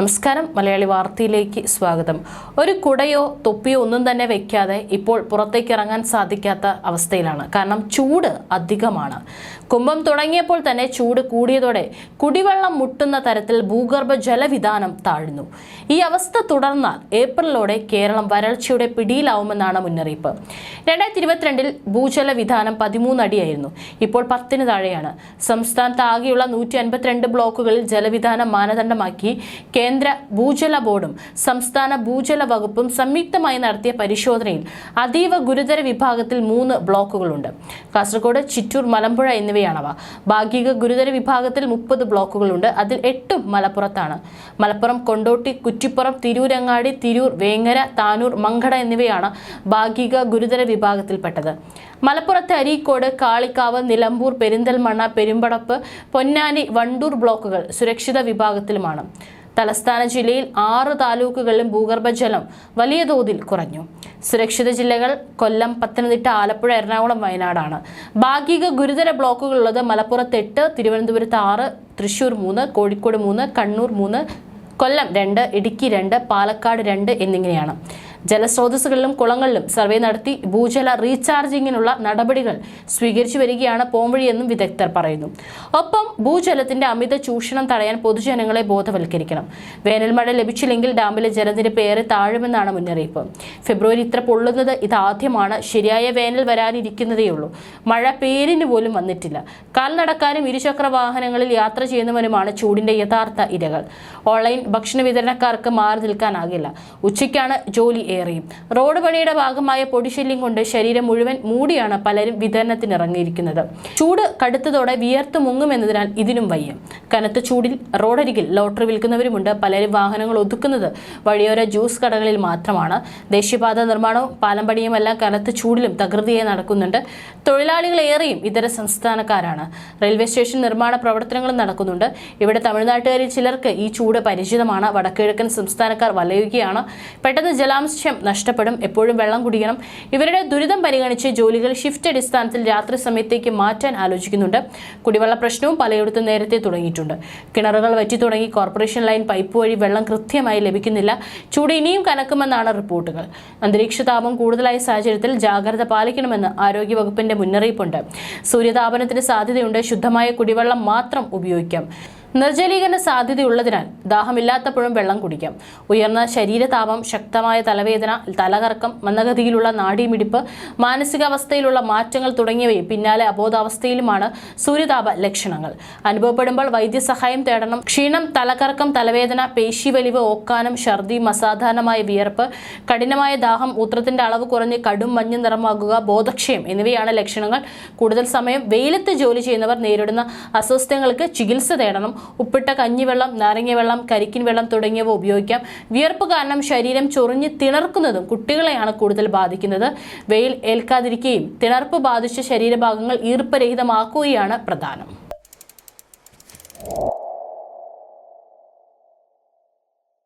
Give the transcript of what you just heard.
നമസ്കാരം. മലയാളി വാർത്തയിലേക്ക് സ്വാഗതം. ഒരു കുടയോ തൊപ്പിയോ ഒന്നും തന്നെ വെക്കാതെ ഇപ്പോൾ പുറത്തേക്ക് ഇറങ്ങാൻ സാധിക്കാത്ത അവസ്ഥയിലാണ്. കാരണം ചൂട് അധികമാണ്. കുംഭം തുടങ്ങിയപ്പോൾ തന്നെ ചൂട് കൂടിയതോടെ കുടിവെള്ളം മുട്ടുന്ന തരത്തിൽ ഭൂഗർഭ ജലവിധാനം താഴ്ന്നു. ഈ അവസ്ഥ തുടർന്നാൽ ഏപ്രിലോടെ കേരളം വരൾച്ചയുടെ പിടിയിലാവുമെന്നാണ് മുന്നറിയിപ്പ്. രണ്ടായിരത്തി ഇരുപത്തിരണ്ടിൽ ഭൂജല വിധാനം പതിമൂന്നടിയായിരുന്നു ഇപ്പോൾ പത്തിന് താഴെയാണ്. സംസ്ഥാനത്ത് ആകെയുള്ള നൂറ്റി അൻപത്തിരണ്ട് ബ്ലോക്കുകളിൽ ജലവിധാനം മാനദണ്ഡമാക്കി ഭൂജല ബോർഡും സംസ്ഥാന ഭൂജല വകുപ്പും സംയുക്തമായി നടത്തിയ പരിശോധനയിൽ അതീവ ഗുരുതര വിഭാഗത്തിൽ മൂന്ന് ബ്ലോക്കുകളുണ്ട്. കാസർഗോഡ് ചിറ്റൂർ മലമ്പുഴ എന്നിവയാണവ. ഭാഗിക ഗുരുതര വിഭാഗത്തിൽ മുപ്പത് ബ്ലോക്കുകളുണ്ട്. അതിൽ എട്ടും മലപ്പുറത്താണ്. മലപ്പുറം കൊണ്ടോട്ടി കുറ്റിപ്പുറം തിരൂരങ്ങാടി തിരൂർ വേങ്ങര താനൂർ മങ്കട എന്നിവയാണ് ഭാഗിക ഗുരുതര വിഭാഗത്തിൽപ്പെട്ടത്. മലപ്പുറത്തെ അരീക്കോട് കാളിക്കാവ് നിലമ്പൂർ പെരിന്തൽമണ്ണ പെരുമ്പടപ്പ് പൊന്നാനി വണ്ടൂർ ബ്ലോക്കുകൾ സുരക്ഷിത വിഭാഗത്തിലുമാണ്. തലസ്ഥാന ജില്ലയിൽ ആറ് താലൂക്കുകളിലും ഭൂഗർഭജലം വലിയ തോതിൽ കുറഞ്ഞു. സുരക്ഷിത ജില്ലകൾ കൊല്ലം പത്തനംതിട്ട ആലപ്പുഴ എറണാകുളം വയനാടാണ്. ഭാഗിക ഗുരുതര ബ്ലോക്കുകളുള്ളത് മലപ്പുറത്ത് എട്ട് തിരുവനന്തപുരത്ത് ആറ് തൃശൂർ മൂന്ന് കോഴിക്കോട് മൂന്ന് കണ്ണൂർ മൂന്ന് കൊല്ലം രണ്ട് ഇടുക്കി രണ്ട് പാലക്കാട് രണ്ട് എന്നിങ്ങനെയാണ്. ജലസ്രോതസ്സുകളിലും കുളങ്ങളിലും സർവേ നടത്തി ഭൂജല റീചാർജിങ്ങിനുള്ള നടപടികൾ സ്വീകരിച്ചു വരികയാണ് പോംവഴിയെന്നും വിദഗ്ധർ പറയുന്നു. ഒപ്പം ഭൂജലത്തിന്റെ അമിത ചൂഷണം തടയാൻ പൊതുജനങ്ങളെ ബോധവൽക്കരിക്കണം. വേനൽ മഴ ലഭിച്ചില്ലെങ്കിൽ ഡാമിലെ ജലനിരപ്പ് ഏറെ താഴുമെന്നാണ് മുന്നറിയിപ്പ്. ഫെബ്രുവരി ഇത്ര പൊള്ളുന്നത് ഇതാദ്യമാണ്. ശരിയായ വേനൽ വരാനിരിക്കുന്നതേയുള്ളൂ. മഴ പേരിന് പോലും വന്നിട്ടില്ല. കാൽനടക്കാരും ഇരുചക്ര വാഹനങ്ങളിൽ യാത്ര ചെയ്യുന്നവരുമാണ് ചൂടിന്റെ യഥാർത്ഥ ഇരകൾ. ഓൺലൈൻ ഭക്ഷണ വിതരണക്കാർക്ക് മാറി നിൽക്കാനാകില്ല. ഉച്ചയ്ക്കാണ് ജോലി ഏറെയും റോഡ് പണിയുടെ ഭാഗമായ പൊടിശല്യം കൊണ്ട് ശരീരം മുഴുവൻ മൂടിയാണ് പലരും വിതരണത്തിനിറങ്ങിയിരിക്കുന്നത്. ചൂട് കടുത്തതോടെ വിയർത്ത് മുങ്ങുമെന്നതിനാൽ ഇതിനും വയ്യ. കനത്ത ചൂടിൽ റോഡരികിൽ ലോട്ടറി വിൽക്കുന്നവരുമുണ്ട്. പലരും വാഹനങ്ങൾ ഒതുക്കുന്നത് വഴിയോര ജ്യൂസ് കടകളിൽ മാത്രമാണ്. ദേശീയപാത നിർമ്മാണവും പാലം പണിയുമെല്ലാം കനത്ത ചൂടിലും തകൃതിയായി നടക്കുന്നുണ്ട്. തൊഴിലാളികൾ ഏറെയും ഇതര സംസ്ഥാനക്കാരാണ്. റെയിൽവേ സ്റ്റേഷൻ നിർമ്മാണ പ്രവർത്തനങ്ങളും നടക്കുന്നുണ്ട്. ഇവിടെ തമിഴ്നാട്ടുകാരിൽ ചിലർക്ക് ഈ ചൂട് പരിചിതമാണ്. വടക്കുകിഴക്കൻ സംസ്ഥാനക്കാർ വലയുകയാണ്. പെട്ടെന്ന് ജലാംശം നഷ്ടപ്പെടും. എപ്പോഴും വെള്ളം കുടിക്കണം. ഇവരുടെ ദുരിതം പരിഗണിച്ച് ജോലികൾ ഷിഫ്റ്റ് അടിസ്ഥാനത്തിൽ രാത്രി സമയത്തേക്ക് മാറ്റാൻ ആലോചിക്കുന്നുണ്ട്. കുടിവെള്ള പ്രശ്നവും പലയിടത്തും നേരത്തെ തുടങ്ങിയിട്ടുണ്ട്. കിണറുകൾ വറ്റി തുടങ്ങി കോർപ്പറേഷൻ ലൈൻ പൈപ്പ് വഴി വെള്ളം കൃത്യമായി ലഭിക്കുന്നില്ല. ചൂട് ഇനിയും കനക്കുമെന്നാണ് റിപ്പോർട്ടുകൾ. അന്തരീക്ഷ താപം കൂടുതലായ സാഹചര്യത്തിൽ ജാഗ്രത പാലിക്കണമെന്ന് ആരോഗ്യവകുപ്പിന്റെ മുന്നറിയിപ്പുണ്ട്. സൂര്യതാപനത്തിന് സാധ്യതയുണ്ട്. ശുദ്ധമായ കുടിവെള്ളം മാത്രം ഉപയോഗിക്കാം. നിർജലീകരണ സാധ്യതയുള്ളതിനാൽ ദാഹമില്ലാത്തപ്പോഴും വെള്ളം കുടിക്കാം. ഉയർന്ന ശരീരതാപം ശക്തമായ തലവേദന തലകറക്കം മന്ദഗതിയിലുള്ള നാഡീമിടിപ്പ് മാനസികാവസ്ഥയിലുള്ള മാറ്റങ്ങൾ തുടങ്ങിയവയും പിന്നാലെ അബോധാവസ്ഥയിലുമാണ് സൂര്യതാപ ലക്ഷണങ്ങൾ. അനുഭവപ്പെടുമ്പോൾ വൈദ്യസഹായം തേടണം. ക്ഷീണം തലകറക്കം തലവേദന പേശിവലിവ് ഓക്കാനം ഛർദി അസാധാരണമായ വിയർപ്പ് കഠിനമായ ദാഹം മൂത്രത്തിന്റെ അളവ് കുറഞ്ഞ് കടും മഞ്ഞ നിറമാകുക ബോധക്ഷയം എന്നിവയാണ് ലക്ഷണങ്ങൾ. കൂടുതൽ സമയം വെയിലത്ത് ജോലി ചെയ്യുന്നവർ നേരിടുന്ന അസ്വസ്ഥങ്ങൾക്ക് ചികിത്സ തേടണം. ഉപ്പിട്ട കഞ്ഞിവെള്ളം നാരങ്ങവെള്ളം കരിക്കിൻ വെള്ളം തുടങ്ങിയവ ഉപയോഗിക്കാം. വിയർപ്പ് കാരണം ശരീരം ചൊറിഞ്ഞ് തിണർക്കുന്നതും കുട്ടികളെയാണ് കൂടുതൽ ബാധിക്കുന്നത്. വെയിൽ ഏൽക്കാതിരിക്കുകയും തിണർപ്പ് ബാധിച്ച ശരീരഭാഗങ്ങൾ ഈർപ്പരഹിതമാക്കുകയാണ് പ്രധാനം.